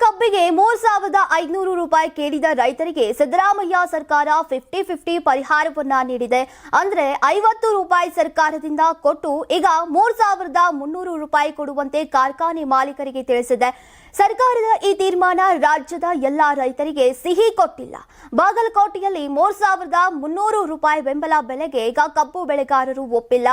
ಕಬ್ಬಿಗೆ ಮೂರ್ ಸಾವಿರದ ಐದುನೂರು ರೂಪಾಯಿ ಕೇಳಿದ ರೈತರಿಗೆ ಸಿದ್ದರಾಮಯ್ಯ ಸರ್ಕಾರ ಫಿಫ್ಟಿ ಫಿಫ್ಟಿ ಪರಿಹಾರವನ್ನ ನೀಡಿದೆ. ಅಂದ್ರೆ ಐವತ್ತು ರೂಪಾಯಿ ಸರ್ಕಾರದಿಂದ ಕೊಟ್ಟು ಈಗ ಮೂರ್ ಸಾವಿರದ ಮುನ್ನೂರು ರೂಪಾಯಿ ಕೊಡುವಂತೆ ಕಾರ್ಖಾನೆ ಮಾಲೀಕರಿಗೆ ತಿಳಿಸಿದೆ. ಸರ್ಕಾರದ ಈ ತೀರ್ಮಾನ ರಾಜ್ಯದ ಎಲ್ಲಾ ರೈತರಿಗೆ ಸಿಹಿ ಕೊಟ್ಟಿಲ್ಲ. ಬಾಗಲಕೋಟೆಯಲ್ಲಿ ಮೂರ್ ಸಾವಿರದ ಮುನ್ನೂರು ರೂಪಾಯಿ ಬೆಂಬಲ ಬೆಲೆಗೆ ಈಗ ಕಬ್ಬು ಬೆಳೆಗಾರರು ಒಪ್ಪಿಲ್ಲ.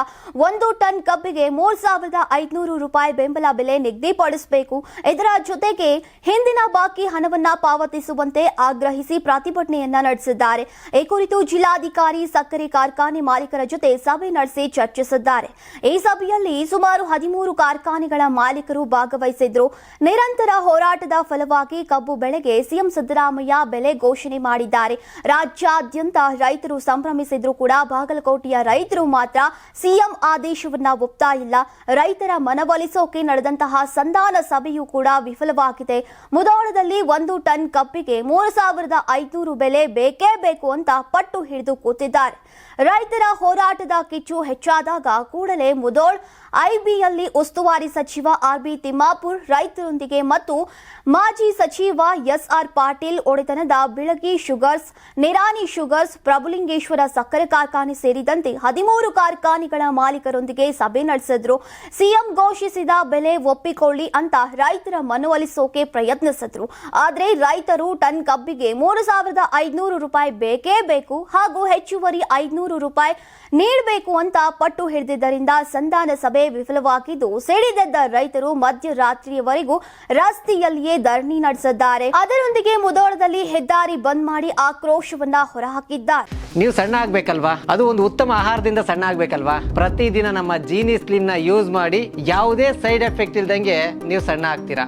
ಒಂದು ಟನ್ ಕಬ್ಬಿಗೆ ಮೂರ್ ಸಾವಿರದ ಐದುನೂರು ರೂಪಾಯಿ ಬೆಂಬಲ ಬೆಲೆ ನಿಗದಿಪಡಿಸಬೇಕು. ಇದರ ಜೊತೆಗೆ ಹಿಂದಿನ ಬಾಕಿ ಹಣವನ್ನ ಪಾವತಿಸುವಂತೆ ಆಗ್ರಹಿಸಿ ಪ್ರತಿಭಟನೆಯನ್ನ ನಡೆಸಿದ್ದಾರೆ. ಈ ಕುರಿತು ಜಿಲ್ಲಾಧಿಕಾರಿ ಸಕ್ಕರೆ ಕಾರ್ಖಾನೆ ಮಾಲೀಕರ ಜೊತೆ ಸಭೆ ನಡೆಸಿ ಚರ್ಚಿಸಿದ್ದಾರೆ. ಈ ಸಭೆಯಲ್ಲಿ ಸುಮಾರು ಹದಿಮೂರು ಕಾರ್ಖಾನೆಗಳ ಮಾಲೀಕರು ಭಾಗವಹಿಸಿದ್ರು. ನಿರಂತರ ಹೋರಾಟದ ಫಲವಾಗಿ ಕಬ್ಬು ಬೆಳೆಗೆ ಸಿಎಂ ಸಿದ್ದರಾಮಯ್ಯ ಬೆಲೆ ಘೋಷಣೆ ಮಾಡಿದ್ದಾರೆ. ರಾಜ್ಯಾದ್ಯಂತ ರೈತರು ಸಂಭ್ರಮಿಸಿದ್ರು ಕೂಡ ಬಾಗಲಕೋಟೆಯ ರೈತರು ಮಾತ್ರ ಸಿಎಂ ಆದೇಶವನ್ನ ಒಪ್ತಾ ಇಲ್ಲ. ರೈತರ ಮನವೊಲಿಸೋಕೆ ನಡೆದಂತಹ ಸಂಧಾನ ಸಭೆಯೂ ಕೂಡ ವಿಫಲವಾಗಿದೆ. ಮುದೋಳದಲ್ಲಿ ಒಂದು ಟನ್ ಕಬ್ಬಿಗೆ ಮೂರು ಸಾವಿರದ ಐದುನೂರು ಬೆಲೆ ಬೇಕೇ ಬೇಕು ಅಂತ ಪಟ್ಟು ಹಿಡಿದು ಕೂತಿದ್ದಾರೆ. ರೈತರ ಹೋರಾಟದ ಕಿಚ್ಚು ಹೆಚ್ಚಾದಾಗ ಕೂಡಲೇ ಮುದೋಳ್ ಐಬಿಯಲ್ಲಿ ಉಸ್ತುವಾರಿ ಸಚಿವ ಆರ್ ಬಿ ತಿಮ್ಮಾಪುರ್ ರೈತರೊಂದಿಗೆ ಮತ್ತು ಮಾಜಿ ಸಚಿವ ಎಸ್ಆರ್ ಪಾಟೀಲ್ ಒಡೆತನದ ಬಿಳಗಿ ಶುಗರ್ಸ್ ನಿರಾನಿ ಶುಗರ್ಸ್, ಪ್ರಭುಲಿಂಗೇಶ್ವರ ಸಕ್ಕರೆ ಕಾರ್ಖಾನೆ ಸೇರಿದಂತೆ ಹದಿಮೂರು ಕಾರ್ಖಾನೆಗಳ ಮಾಲೀಕರೊಂದಿಗೆ ಸಭೆ ನಡೆಸಿದ್ರು. ಸಿಎಂ ಘೋಷಿಸಿದ ಬೆಲೆ ಒಪ್ಪಿಕೊಳ್ಳಿ ಅಂತ ರೈತರ ಮನವೊಲಿಸೋಕೆ ಪ್ರಯತ್ನಿಸಿದ್ರು. ಆದರೆ ರೈತರು ಟನ್ ಕಬ್ಬಿಗೆ ಮೂರು ಸಾವಿರದ ಐದುನೂರು ರೂಪಾಯಿ ಬೇಕೇ ಬೇಕು ಹಾಗೂ ಹೆಚ್ಚುವರಿ ಐದುನೂರು ರೂಪಾಯಿ ನೀಡಬೇಕು ಅಂತ ಪಟ್ಟು ಹಿಡಿದಿದ್ದರಿಂದ ಸಂಧಾನ ಸಭೆ ವಿಫಲವಾಗಿದ್ದು ಸಿಡಿದೆದ್ದ ರೈತರು ಮಧ್ಯರಾತ್ರಿಯವರೆಗೂ ರಸ್ತೆಯಲ್ಲಿಯೇ ಧರಣಿ ನಡೆಸಿದ್ದಾರೆ. ಅದರೊಂದಿಗೆ ಮುದೋಳದಲ್ಲಿ ಹೆದ್ದಾರಿ ಬಂದ್ ಮಾಡಿ ಆಕ್ರೋಶವನ್ನ ಹೊರಹಾಕಿದ್ದಾರೆ. ನೀವು ಸಣ್ಣ ಆಗ್ಬೇಕಲ್ವಾ? ಅದು ಒಂದು ಉತ್ತಮ ಆಹಾರದಿಂದ ಸಣ್ಣ ಆಗ್ಬೇಕಲ್ವಾ? ಪ್ರತಿದಿನ ನಮ್ಮ ಜೀನಿ ಸ್ಲಿಮ್ನ ಯೂಸ್ ಮಾಡಿ ಯಾವುದೇ ಸೈಡ್ ಎಫೆಕ್ಟ್ ಇಲ್ದಂಗೆ ನೀವು ಸಣ್ಣ ಆಗ್ತೀರಾ?